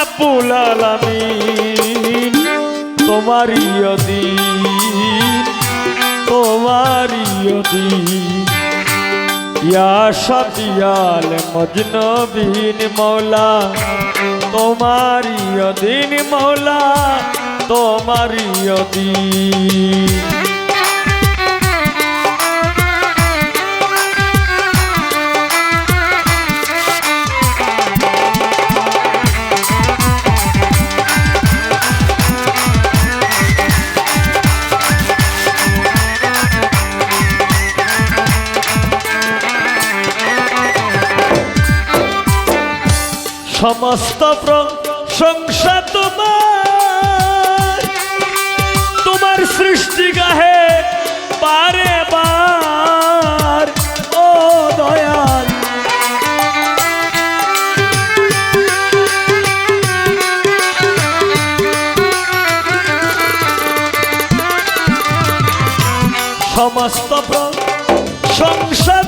রাব্বুল আলামিন, তোমারই অধীন তোমারই অধীন। ইয়া সাদিয়াল মজনবিন মৌলা, তোমারই অধীন মৌলা, তোমারই অধীন। সমস্ত প্রশংসা তোমার। তোমার সৃষ্টি গাহে দয়াল। সমস্ত প্রশংসা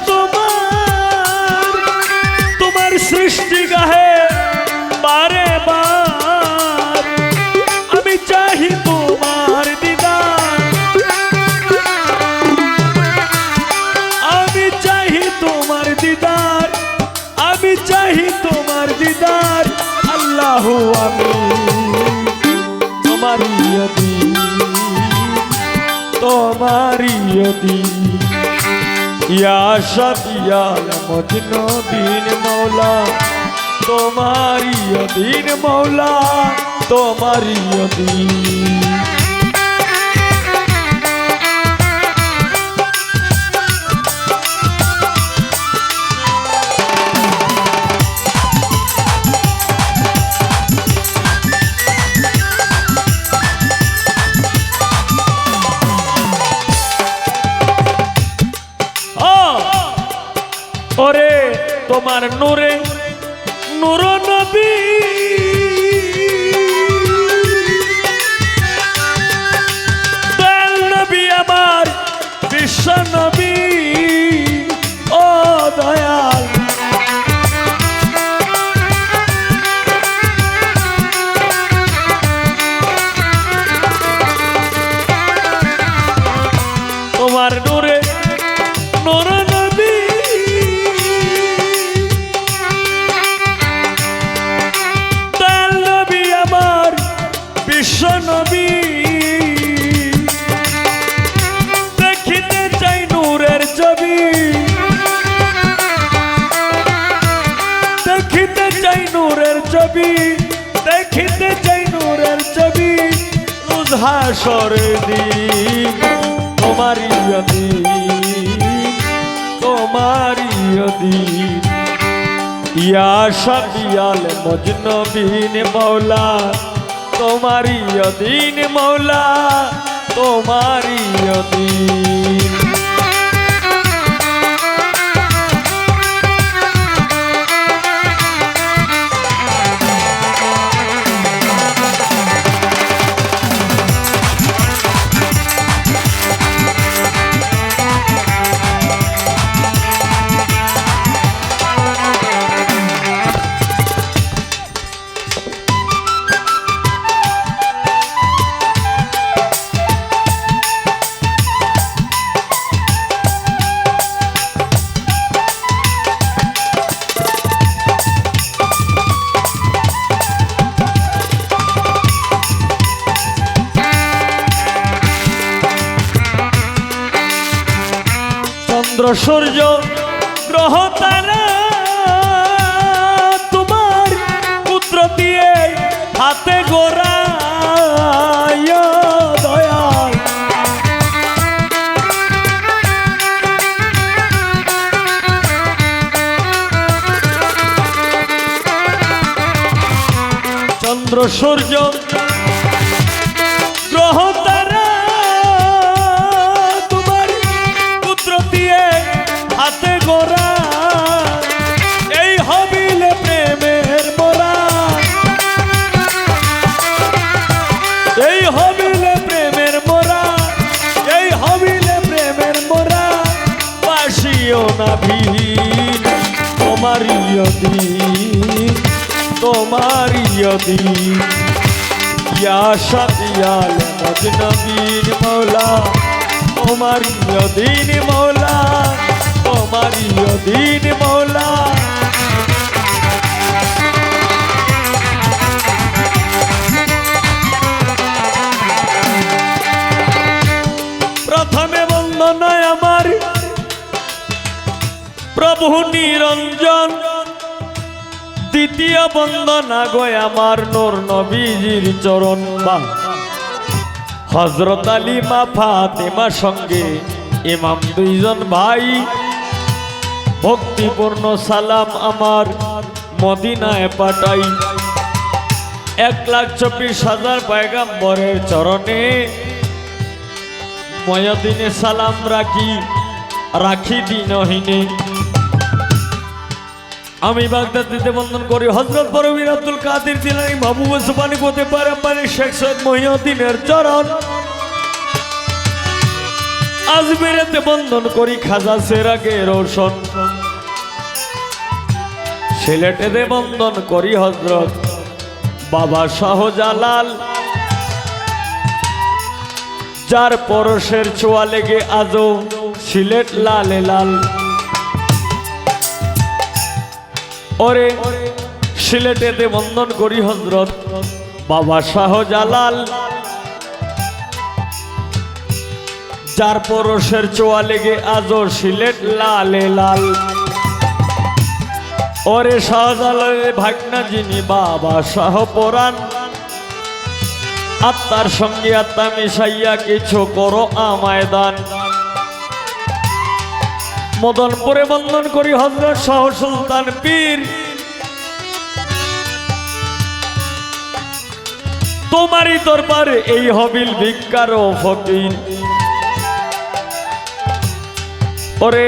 চাহি তোমার দিদার, আল্লাহ আমি তোমার ইয়দি তোমার ইয়দি ইয়া শাফিয়াল মজনবিন মৌলা তোমারি অধীন মৌলা তোমারি অধীন। ওরে তোমার নূরে নূর নবী। নবী আমার বিশ্ব রুজহাসরে দিন তোমারই তোমারই অধীন ইয়া শাবিয়াল মজনবিন মৌলা তোমারি অধীন মৌলা তোমারি অধীন সূর্য গ্রহ তারা তোমার পুত্র দিয়ে হাতে গোড়া চন্দ্র সূর্য হাতে গোড়া। এই হবিলে প্রেমের মোরা এই হবিলে প্রেমের মোরা এই হবিলে প্রেমের মোরা বাসিও না ভিন তোমারই অধীন তোমারি দিন ইয়া শাতিয়াল মজনবীর মৌলা তোমারি দিন মৌলা। তোমারি দিন মৌলা প্রথমে বন্দনায় আমার প্রভু নিরঞ্জন, দ্বিতীয় বন্দনা গয় আমার নোর নবীজির চরণ বা। হজরত আলী মা ফাতেমা সঙ্গে ইমাম দুইজন ভাই ভক্তিপূর্ণ সালাম আমার মদিনায় পাঠাই। এক লাখ চব্বিশ হাজার পয়গাম্বরের চরণে ময়দিনে সালাম রাখি রাখি দিনহীনে। আমি বাগদাদ দিতে বন্ধন করি, হজরত বরবীর আব্দুল কাদির দিলানি মাহবুব সুবানি করতে পারে মানে শেখ সৈয়দ মহিউদ্দিনের চরণ। আজমিরেতে বন্ধন করি খাজা সেরাকে রোশন। সিলেটেতে বন্ধন করি হজরত বাবা শাহজালাল। যার পরশের ছোঁয়া লেগে আজও সিলেট লালে লাল। ওরে সিলেটেতে বন্ধন করি হজরত বাবা শাহজালাল। যার পরশের চোয়া লেগে আজও সিলেট লালে লাল। ওরে শাহজালালের ভাগনা যিনি বাবা শাহ পরাণ। আত্মার সঙ্গে আত্মা মিশাইয়া কিছু করো আমায় দান। মদনপুরে বন্ধন করি হজরত শাহ সুলতান পীর। তোমারই দরবারে এই হবিল ভিক্ষার ও ফকির। ওরে।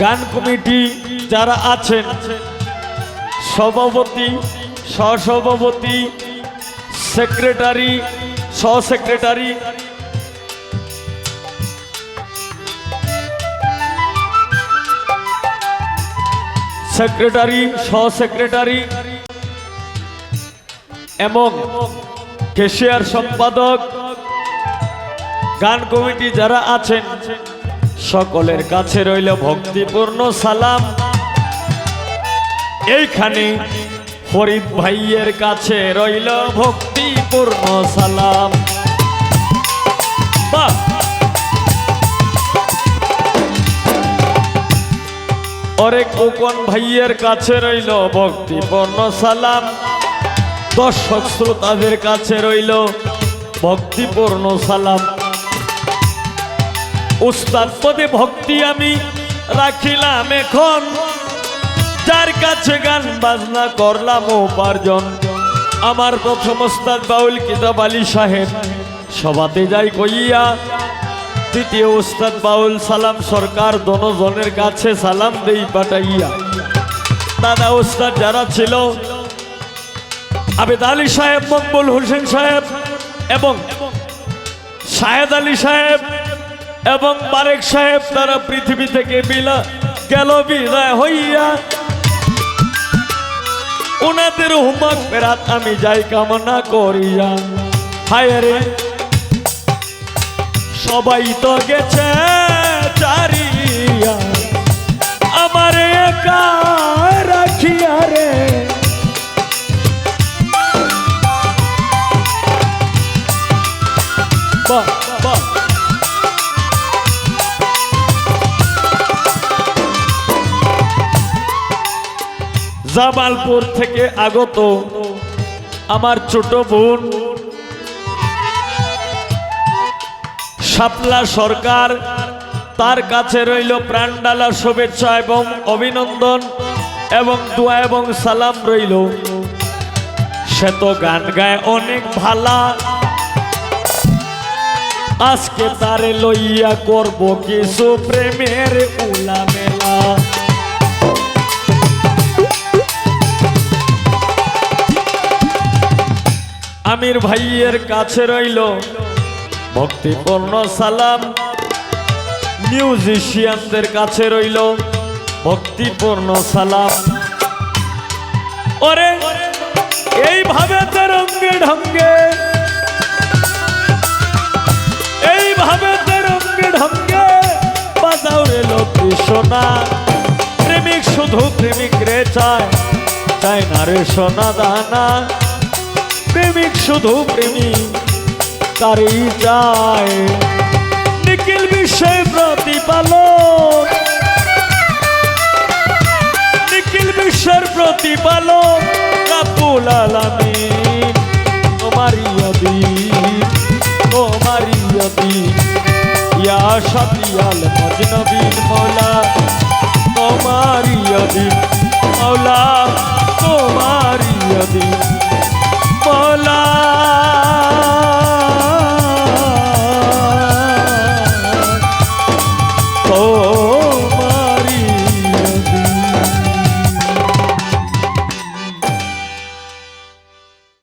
গান কমিটি যারা আছেন, সভাপতি, সহসভাপতি, সেক্রেটারি সহ সেক্রেটারি সেক্রেটারি সহ সেক্রেটারি এবং কেশিয়ার সম্পাদক গান কমিটি যারা আছেন, সকলের কাছে রইল ভক্তিপূর্ণ সালাম। এইখানে ফরিদ ভাইয়ের কাছে রইল ভক্তিপূর্ণ সালাম। অরে কোকন ভাইয়ের কাছে রইল ভক্তিপূর্ণ সালাম। দর্শক শ্রোতাদের কাছে রইল ভক্তিপূর্ণ সালাম। উস্তাদ পদে ভক্তি আমি রাখিলাম এখন। যার কাছে গান বাজনা করলাম উপার্জন। আমার প্রথম ওস্তাদ বাউল কিতাব আলী সাহেব, সভাতে যাই কইয়া তৃতীয় উস্তাদ বাউল সালাম সরকার দনজনের কাছে সালাম দেই পাঠাইয়া। দাদা উস্তাদ যারা ছিল, আবেদ আলী সাহেব, মকবুল হোসেন সাহেব এবং শাহেদ আলী সাহেব এবং বারেক সাহেব তারা পৃথিবী থেকে বিলা গেল বিদায় হইয়া। ওনাদের হুমক ফেরাত আমি যাই কামনা করিয়া। হায় রে, সবাই তো গেছে। জামালপুর থেকে আগত আমার ছোট বোন, শাপলা সরকার, তার কাছে রইল প্রাণডালা শুভেচ্ছা এবং অভিনন্দন এবং দোয়া এবং সালাম রইল। সে তো গান গায় অনেক ভালা। আজকে তারে লইয়া করব কিছু প্রেমের উলা মেলা আমির ভাইয়ের কাছে রইল। ভক্তিপূর্ণ সালাম। মিউজিশিয়ানদের কাছে রইল। ভক্তিপূর্ণ সালাম। ওরে, এইভাবে তে রঙ্গে ঢঙ্গে। এইভাবে তে রঙ্গে ঢঙ্গে বাজাও রে লক্ষ্মী সোনা। প্রেমিক শুধু প্রেমিক রে চায়। চায় না রে সোনা দানা। প্রেমিক, শুধু প্রেমিক, তারই চায় নিখিল বিশ্বের প্রতিপালক। নিখিল বিশ্বের প্রতিপালক আলামিন। তোমারই তোমারই ইয়া অধীন মৌলা। তোমারই অধীন মৌলা।